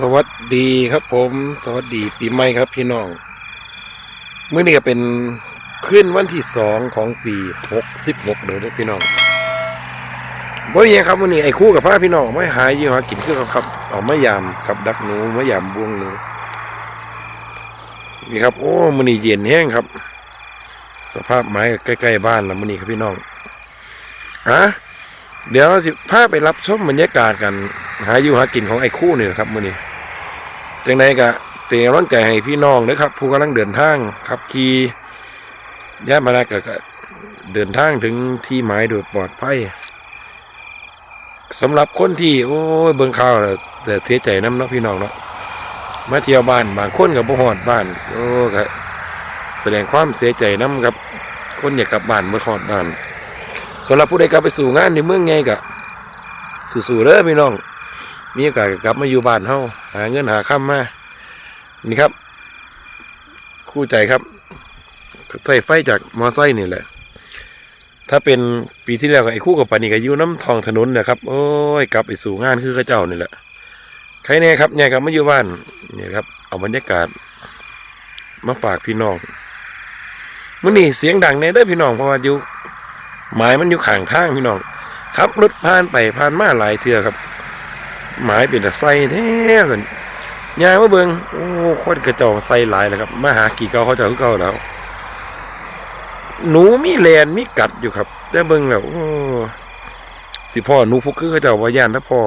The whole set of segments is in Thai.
สวัสดีครับผม สวัสดีปีใหม่ครับพี่น้องเมื่อนี้ก็เป็นขึ้นวันที่สองของปีหกสิบหกเด้อพี่น้องบ่มีหยังครับวันนี้ไอ้คู่กับพาพี่น้องไม่หายยี่หากินคือเขาครับเอามายามกับดักหนูมายามบวงหนูนี่ครับ โอ้มื้อนี้เย็นแห้งครับ สภาพไม้ใกล้ๆบ้านแล้วมื้อนี้ครับพี่น้องอะเดี๋ยวสิพาไปรับชมบรรยากาศกัน หาอยู่หากินของไอ้คู่เนี่แหละครับมื้อนี้จังไดก็เป็นกำลังใจให้พี่น้องนะครับ ผู้กำลังเดินทางขับขี่ย่านมานาก็ก็เดินทางถึงที่หมายโดยปลอดภัยสำหรับคนที่โอ้ยเบิ่งข่าวแต่เสียใจน้ำเนาะพี่น้องเนาะมาเที่ยวบ้านบางคนกับบ่ฮอดบ้าน โอ้ก็แสดงความเสียใจน้ำกับ คนอยากกลับบ้านเมื่อฮอดบ้านสำหรับผู้ใดกลับไปสู่งานในเมืองไงก็สู่ๆเด้อพี่น้อง มีโอกาสก็กลับมาอยู่บ้านเฮาหาเงินหาค่ำมา นี่ครับ คู่ใจครับ ใส่ไฟจากมอไซค์นี่แหละ ถ้าเป็นปีที่แล้วไอ้คู่กับปานี่ก็อยู่น้ำทองถนนนะครับ โอ้ยกลับไปสู่งานคือข้าเจ้านี่แหละใครแน่ครับเนี่ยครับมาอยู่บ้านนี่ครับ เอาบรรยากาศ มาฝากพี่น้องมื่อนี่เสียงดังแน่เด้พี่น้องเพราะว่าอยู่หมายมันอยู่ข้างทางพี่น้อง ครับรถผ่านไปผ่านมาหลายเทือครับ หมายเป็นแต่ไส้แท้สันยายมาเบิงโอ้คนกระจอกไส้หลายแล้วครับมาหากี่เก่าเขาเจะคือเก่าแล้ว หนูมีแลนมีกัดอยู่ครับ แต่เบิงแล้วโอ้สิพ่อหนูพวกคือเขาเจ้าว่าย่านถ้าพ่อ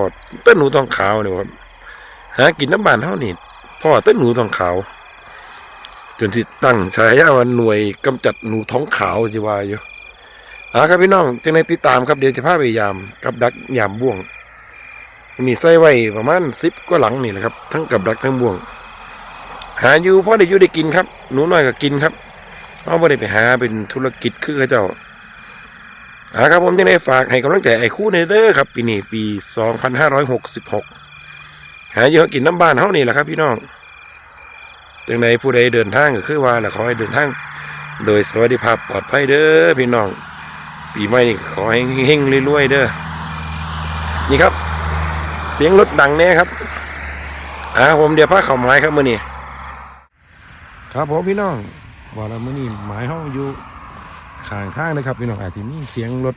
ต้นหนูทองขาวเนี่ยครับหากินน้ำบานเท่านี่พ่อต้นหนูทองขาว จนที่ตั้งฉายาว่าหน่วยกำจัดหนูท้องขาวจีว่าอยู่อ่าครับพี่น้องจังในติดตามครับเดี๋ยวจะพาไปยามกับดักยามบ่วง มีไส้ไว้ประมาณสิบกว่าหลังนี่แหละครับ ทั้งกับดักทั้งบ่วง หาอยู่เพราะได้อยู่ได้กินครับ หนูน้อยก็กินครับเอาไม่ได้ไปหาเป็นธุรกิจคือเขาเจ้าอ่าครับผมจะได้ฝากให้กำลังใจไอ้คู่ในเด้อครับ ปีนี้ปีสองพันห้าร้อยหกสิบหกหาอยู่กินน้ำบ้านเท่านี่แหละครับ พี่น้องจังใดผู้ใดเดินทางก็คือว่าแหละขอให้เดินทาง โดยสวัสดิภาพปลอดภัยเด้อพี่น้อง ปีใหม่นี่ขอให้เฮงๆรวยๆเด้อนี่ครับ สียงรถดังแน่ครับอ่าผมเดี๋ยวพาเข้าไม้ครับมื่อนี้ครับผมพี่น้องบอกแล้วมื่อนี้หมายห้องอยู่ข้างข้างนะครับพี่น้องอาจจะมีเสียงรถ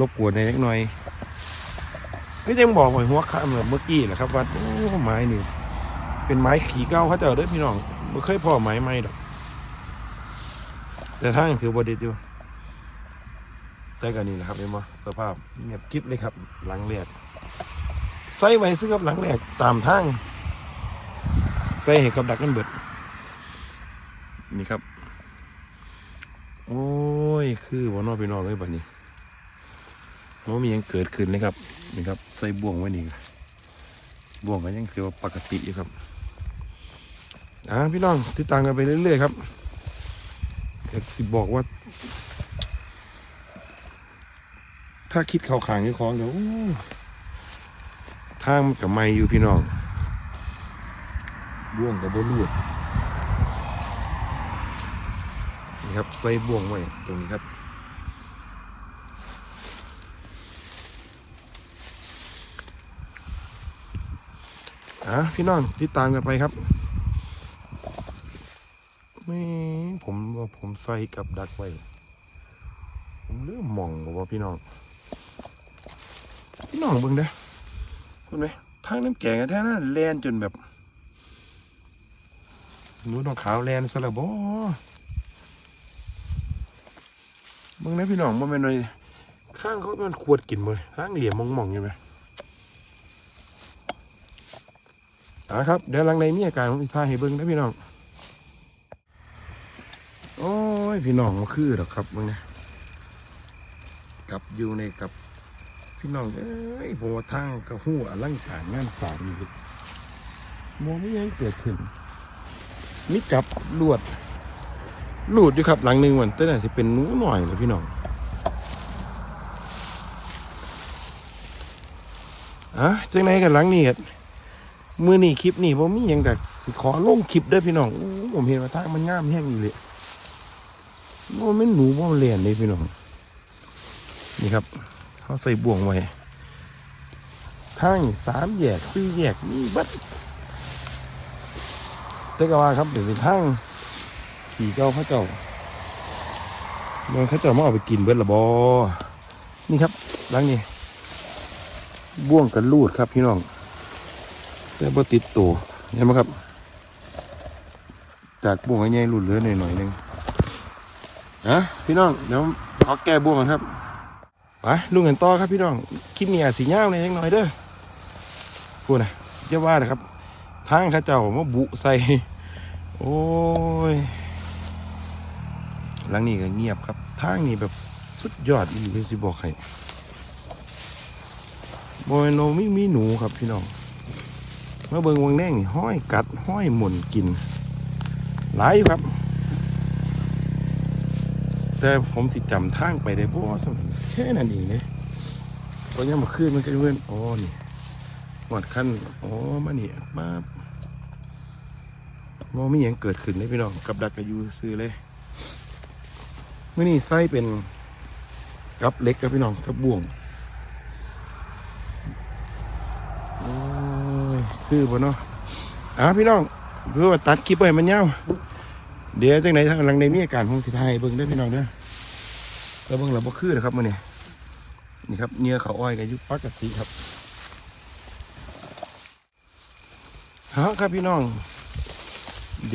รบกวนในเล็กน้อยก็ยังบอกไว้หัวข้ามแบบเมื่อกี้แหละครับว่าโอ้ไม้นี่เป็นไม้ขี่เก้าเขาเจ้าเด้อพี่น้องไม่เคยพอไม้ใหม่ดอก แต่ทางถือบไดเด็ดอยู่แต่กันนี่แหละครับเห็นไหมสภาพเงียบกริบเลยครับหลังแรก ใส่ไว้ซึ่งกับหลังแรกตามทางใส่ให้กับดักกันเบิด นี่ครับ โอ้ย คือวันนอพี่น้องเลยบัดนี้ว่ามียังเกิดขึ้นเลยครับ นี่ครับ ใส่บ่วงไว้นี่บ่วงก็ยังคือว่าปกติอยู่ครับอ่าพี่น้องติดตามกันไปเรื่อยๆครับอยากสิบอกว่า ถ้าคิดเข่าขางยี่ของเดี๋ยวอู้ทางมันกับไม่อยู่พี่น้องบ่วงกับบลูดนี่ครับใส่บ่วงไว้ตรงนี้ครับอะพี่น้องติดตามกันไปครับไม่ผมว่าผมใส่กับดักไว้ผมเริ่มมองว่าพี่น้องพี่น้องเบิ่งเด้อ เห็นไหมทางน้ำแกงแท้นั้นแลนจนแบบหนูต้องขาวแลนซะและบ่บังนะพี่น้องมันเป็นอะไรข้างเขามันขวดกินเลยข้างเหลี่ยมมองๆอยู่ไหมอ่าครับ เดี๋ยวหลังในมีอาการผมจะทาให้เบิ่งนะพี่น้อง โอ้ย พี่น้องมันคือหรอกครับเบิ่งนะกับอยู่ในกับ พี่น้อง เอ้ยผมว่าทางกระหู้อลังการงานสางอยู่มองไม่ยังเกิดขึ้นมิกับลวดลูดอยู่ครับ หลังหนึ่งวันแต่น่าจะเป็นหนูหน่อยเลยพี่น้องอะจังไหนกันหลังนี้ครับมือนี่คลิปนี่ผมมีหยังกับสิขอลงคลิปด้อพี่น้องผมเห็นว่าทางมันงามแห้งอยู่เลยว่าไม่หนูว่ามันเลียนเลยพี่น้อง นี่ครับ เขาใส่บ่วงไว้ทั้งสามแยกสี่แยกมีบัดแต่ก็ว่าครับเดี๋ยวไปทางขี่เจ้าพระเจ้าเมืองเขาเจ้ามาเอาไปกินเบิดละบอนี่ครับหลังนี้บ่วงกันลูดครับพี่น้อง แต่บ่ติดตัวเห็นไหมครับ จากบ่วงใหญ่ๆลูดเหลือหน่อยๆหนึงอะพี่น้องเดี๋ยวขอแก้บ่วงกันครับ ไปลุงกันต่อครับพี่น้องคลิปนี้อาจสีเงาเลยยังน่อยเด้อพูดนะเจ้าว่านะครับทางข้าเจ้ามาบุใส่ โอ้ยหลังนี้ก็เงียบครับ ทางนี้แบบสุดยอดอีกสิบอกให้บอยโนไม่มีหนูครับพี่น้องมาเบิงวังแดงนี่ห้อยกัดห้อยหมุนกินหลายอยู่ครับ แต่ผมสิจำทางไปได้บ่สมแค่นั้นเองเลยตอนนี้มาขึ้นมันก็เพื่อนอ๋อนี่หวัดขั้นอ๋อมาเนี่ยมาโมมีอย่างเกิดขึ้นเลยพี่น้องกับดักกับยูซื้อเลยเมื่อนี้ไส้เป็นกับเล็กครับพี่น้องกับบ่วงโอ้ยคือบ่เนาะอะพี่น้องเพื่อว่าตัดคลิปไปมันยาวเดี๋ยวจังไหนทางหลังในมีอาการคงสิทายเบิ่งได้พี่น้องเด้อแล้วเบิ่งแล้วบ่คือนะครับมื้อนี้ นี่ครับเนื้อเขาอ้อยก็อยู่ปกติครับฮะครับพี่น้อง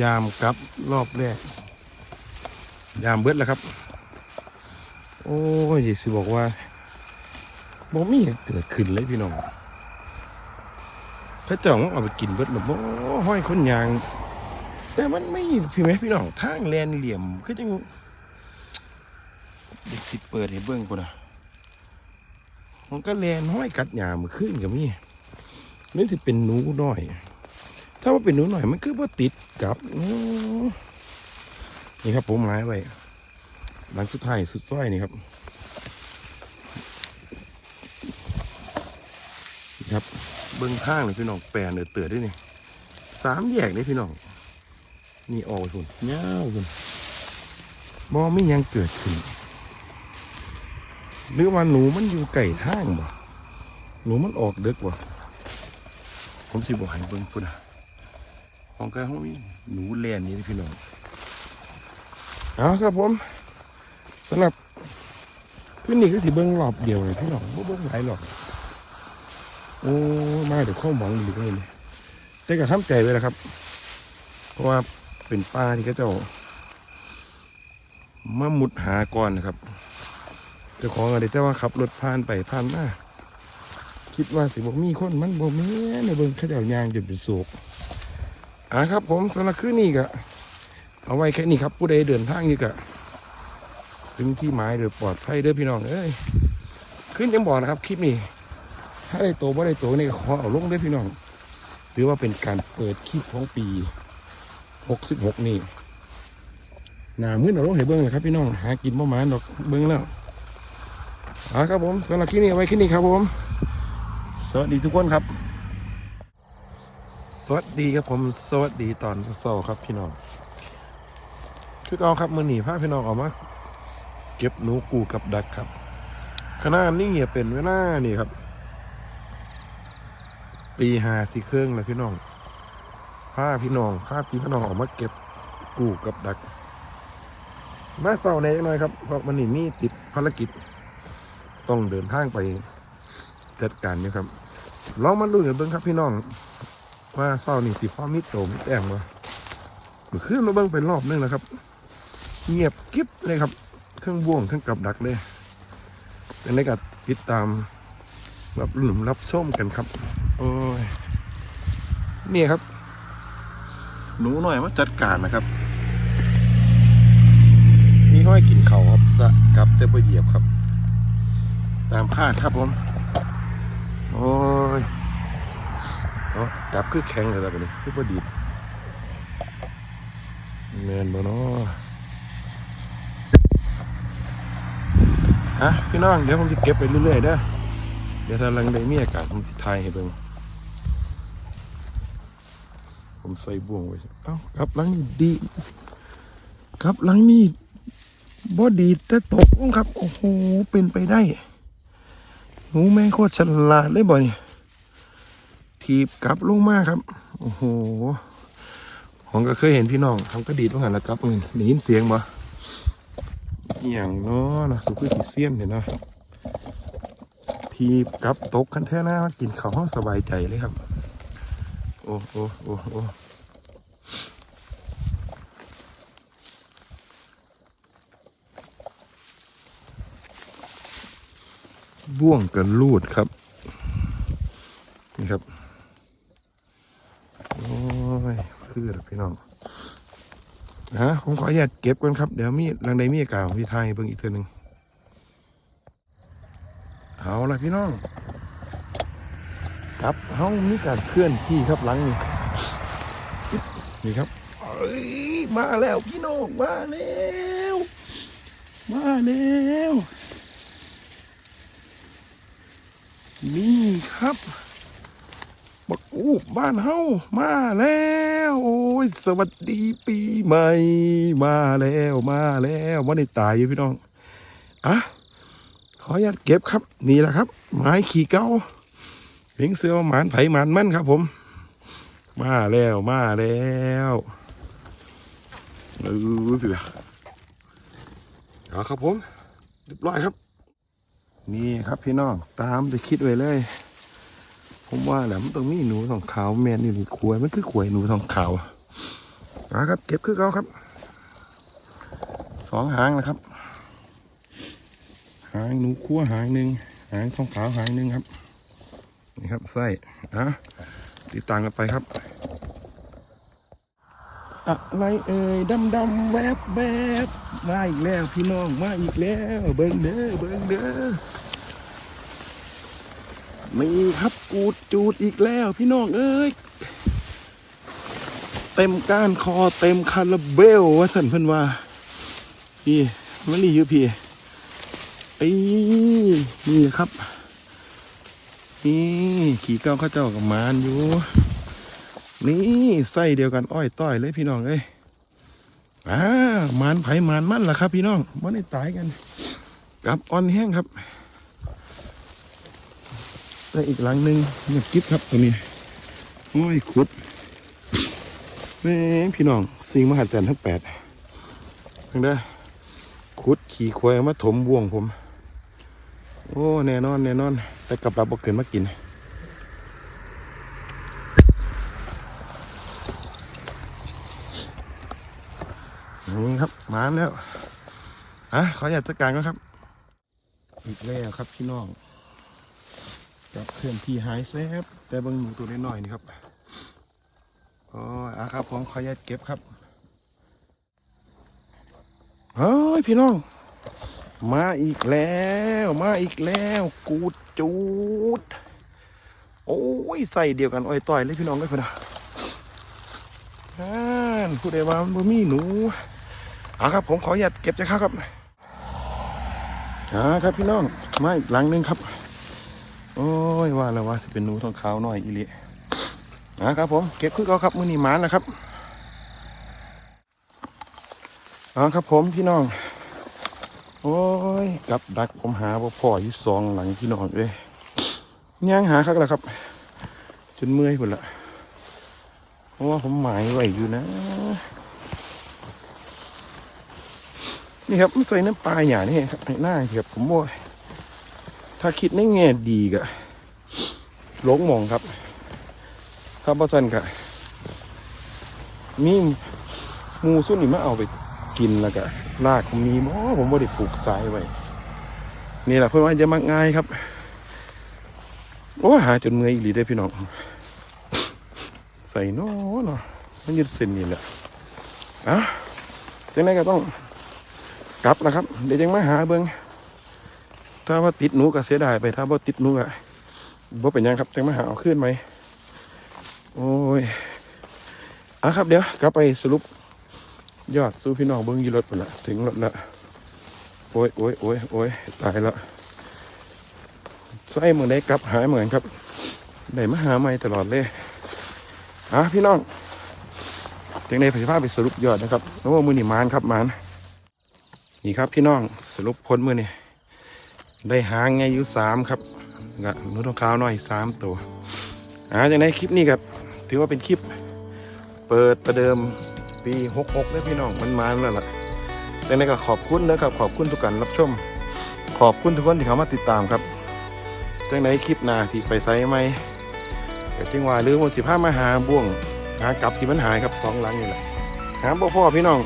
ยามกับรอบแรก ยามเบิดแล้วครับ โอ้ยสิบอกว่าบ่มีเกิดขึ้นเลยพี่น้องพระเจ้าเอาไปกินเบิดแล้วบ่ห้อยคนยาง แต่มันไม่พี่ไหมพี่น้องทางแลนเหลี่ยมคือจังเด็กสิเปิดให้เบิ่งพุ่นน่ะ มันก็แลนห้อยกัดหยามือขึ้นกับนี่นี่สิเป็นหนูน้อย ถ้าว่าเป็นหนูหน่อยมันคือว่าติดกับนี่ครับผมหมายไว้หลังสุดท้ายสุดซ้อยนี่ครับนี่ครับเบิ้องข้างเลยพี่น้องแปลนเดือดเตือด้วยนี่สามแยกเลยพี่น้องนี่ออกคุณเงาคุณบอไม่ยังเกิดขึ้น หรือว่าหนูมันอยู่ไก่ทางบ่หนูมันออกเด็กบ่ผมสิบอกให้เบิ่งพุ่นนะของแกห้องมีหนูแลนนี่พี่น้องเอาครับผมสำหรับพื้นนี่คือสิเบิ่งรอบเดียวเลยพี่น้องบ่เบิ่งหลายรอบโอ้มาเดี๋ยวข้อหมองดีเลยนะแต่ก็ทำใจไว้แล้วครับ เพราะว่าเป็นป้าที่เขาเจ้ามามุดหาก่อนนะครับ จ้าของอะไรแต่ว่าขับรถผ่านไปผ่านมาคิดว่าสิบอกมีคนมันบ่แม่ในเบิ่งเขาเจ้ายางจนเป็นโศกอ่าครับ ผมสำหรับคืนนี้ก็เอาไว้แค่นี้ครับ ผู้ใดเดินทางนี่ก็ถึงที่หมายโดยปลอดภัยเด้อพี่น้องเอ้ยขึ้นยังบอกนะครับ คลิปนี้ถ้าได้โตบ่ได้โตนี่ก็ขอเอาลงเด้อพี่น้องถือว่าเป็นการเปิดคลิปของปีหกสิบหกนี่หนามืดเอาลงให้เบิ้งเลยครับพี่น้องหากินประมาณดอกเบิ้งแล้ว เอาครับผมสำหรับคลิปนี้เอาไว้คลิปนี้ครับผม สวัสดีทุกคนครับ สวัสดีครับผมสวัสดีตอนเช้าๆครับพี่น้องคือเอาครับมือหนีพาพี่น้องออกมาเก็บหนูกูกับดักครับขณะนี้เนี่ยเป็นเวลานี่ครับ ตีหาสี่เครื่องแล้วพี่น้องพาพี่น้องพาพี่พี่น้องออกมาเก็บกูกับดัก มาเศร้าในจักหน่อยครับเพราะมันนี่มีติดภารกิจ ต้องเดินทางไปจัดการอยู่ครับลองมาดูกันเบิ้งครับพี่น้อง ว่าเศร้านี่สิฟ้ามิดโตมิดแองวะเมื่อคืนมาเบิ้งเป็นรอบนึงนะครับ เงียบกิ๊บเลยครับเครื่องบ่วงเครื่องกับดักเลยแต่ในกับติดตามรับรุ่นรับชมกันครับ โอ้ยนี่ครับ หนูหน่อยมาจัดการนะครับ มีห้อยกินเขาครับสะกับเตบเหยียบครับ ตามคาดครับผม โอ้ยเอาจับคือแข็งเลยแบบนี้คือพอดีแมนบ่เนาะฮะพี่น้องเดี๋ยวผมจะเก็บไปเรื่อยๆเด้อเดี๋ยวถ้าลังได้มีอากาศผมสิทายให้เบิ่งผมใส่บ่วงไว้เอ้าครับหลังนี้ดี ครับหลังนี้บ่ดีแต่ตกครับ โอ้โห เป็นไปได้ หนูแม่งโคตรฉลาดเลยบ่เนี่ยถีบกลับลงมาครับ โอ้โหผมก็เคยเห็นพี่น้องทำกระดีดว่าหันแล้วครับมึงได้ยินเสียงบ่อหย่างเนาะนะสุขุสิเซียนเนี่ยเนาะทีกลับตกกันแท้นะกินข้าวห้องสบายใจเลยครับ โอ้โอ้โอ้โอ้ บ่วงกันลูดครับ นี่ครับ โอ้ยคือพี่น้องฮะผมขออนุญาตเก็บก่อนครับ เดี๋ยวมีรังใดมีอากาศของพี่ไทยเบิ่งอีกเทีหนึ่งเอาละพี่น้อง ครับเฮามีการเคลื่อนที่ครับหลังนี่นี่ครับเอ้ยมาแล้วพี่น้องมาแล้ว มาแล้ว นี่ครับบักอูบบ้านเฮามาแล้ว โอ้ย สวัสดีปีใหม่ มาแล้วมาแล้ววันนี้ตายอยู่พี่น้องอะขออนุญาตเก็บครับ นี่แหละครับ ไม้ขี่เก้าเห็งเสือหมานไผ่หมานมั่นครับ ผม มาแล้วมาแล้วเออพี่เอาครับผมเรียบร้อยครับ นี่ครับพี่น้องตามไปคิดไว้เลย ผมว่าแหละมันต้องมีหนูทองขาวแมนนี่นี่ขวยมันคือขวยหนูทองขาวนะครับ เก็บคือเขาครับสองหางนะครับ หางหนูคั่วหางหนึ่งหางทองขาวหางหนึ่งครับนี่ครับไส้อะติดตามกันไปครับอะไรเอ่ยดำดำแวบแวบมาอีกแล้วพี่น้องมาอีกแล้ว เบิ้งเด้อเบิ้งเด้อ มีครับกูดจูดอีกแล้วพี่น้องเอ้ย เต็มก้านคอเต็มคาราเบลว่าสันเพิ่นว่า พี่มันนี่อยู่พี่ไอ้นี่ครับ นี่ขี่เก้าข้าเจ้ากับมานอยู่ นี่ไส้เดียวกันอ้อยต้อยเลยพี่น้องเอ้ยอ่ามานไผ่มานมันล่ะครับ พี่น้องมันได้ตายกันกับอ่อนแห้งครับ แต่อีกหลังหนึ่งเงียบกิ๊บครับตัวนี้โอ้ยขุดแม่พี่น้องสิ่งมหัศจรรย์ทั้งแปดทั้งเด้อขุดขี่ควายมาถมบ่วงผม โอ้แน่นอนแน่นอน แต่กลับราบอกเกินมากินนี่ครับมาแล้วอะขออยากจัดการก่อนครับ อีกแล้วครับพี่น้อง กับเคลื่อนที่หายแซบแต่บางหนูตัวน้อยๆนี่ครับโอ้อะครับผมขออนุญาตเก็บครับเฮ้ยพี่น้อง มาอีกแล้ว มาอีกแล้ว กูดจูด โอ้ยใส่เดียวกันอ้อยต่อยเลยพี่น้องเลยพี่น้องอ่านผู้ใดว่ามันบ่มีหนูอะครับ ผมขออนุญาตเก็บจะครับครับอ่าครับพี่น้องมาอีกหลังนึงครับ โอ้ยว่าแล้วว่าจะเป็นนูทองขาวหน่อยอีเลีอะครับผมเก็บคือเขาครับมือนีหมานแล้วครับอาครับผมพี่น้อง โอ้ยกับดักผมหาว่าพ่ออยู่สองหลังพี่น้องเลยย่างหาครับแล้วครับ จนเมื่อยหมดละเพราะว่าผมหมายไว้อยู่นะ นี่ครับใส่น้ำปลาอย่างนี้ครับหน้าครับผมว่า ถ้าคิดในแง่ดีกะหลงมองครับ ถ้าประสันกะมีมูสุนี่มาเอาไปกินแล้วกะลากผมมีบ่ผมว่าได้ปลูกสายไว้นี่แหละเพื่อนว่าจะมักง่ายครับโอ้หาจนเมื่อยอีหลีได้พี่น้อง ใส่น้เนาะมันยึดเส้นนี่แหละอะจังไดก็ต้องกลับนะครับ เดี๋ยวยังมาหาเบิง ถ้าว่าติดหนูก็เสียดายไป ถ้าว่าติดหนูก็บ่เป็นยังครับจังมาหาเอาขึ้นไหม โอ้ยอะครับเดี๋ยวกลับไปสรุป ยอดสู้พี่น้องเบิ้งยีรถไปละถึงรถละโอ้ยโอ้ยโอ้ยโอ้ยตายละใส่เมือได้กลับหายเหมือนครับได้มาหาใหม่ตลอดเลยอะพี่น้องจังได้พาพไปสรุปยอดนะครับโอ้มือหนีมานครับมานนี่ครับพี่น้องสรุปผลมือนี่ ได้หางไงอยู่สามครับกะนุทองขาวน้อยสามตัวอ่าจากในคลิปนี้ครับถือว่าเป็นคลิป เปิดประเดิมปี66ได้อพี่น้องมันมาแล้วล่ะดังนั้นก็ขอบคุณนะครับขอบคุณทุกการรับชม ขอบคุณทุกคนที่เข้ามาติดตามครับจังไหนคลิปหน้าสิไปไซไหมก็จึงว่าหรือมันสิพามาหาบ่วงหากลับสิมันหายครับสองหลังนี่แหละหาบ่พ่อพี่น้อง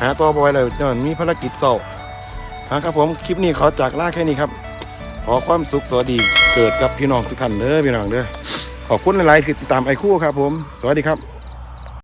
หาตัวบอยเลยนอนมีภารกิจเศร้า ครับผมคลิปนี้ขอจากลาแค่นี้ครับ ขอความสุขสวัสดีเกิดกับพี่น้องทุกท่านเด้อพี่น้องเด้อขอบคุณหลายๆที่ติดตามไอคู่ครับผม สวัสดีครับ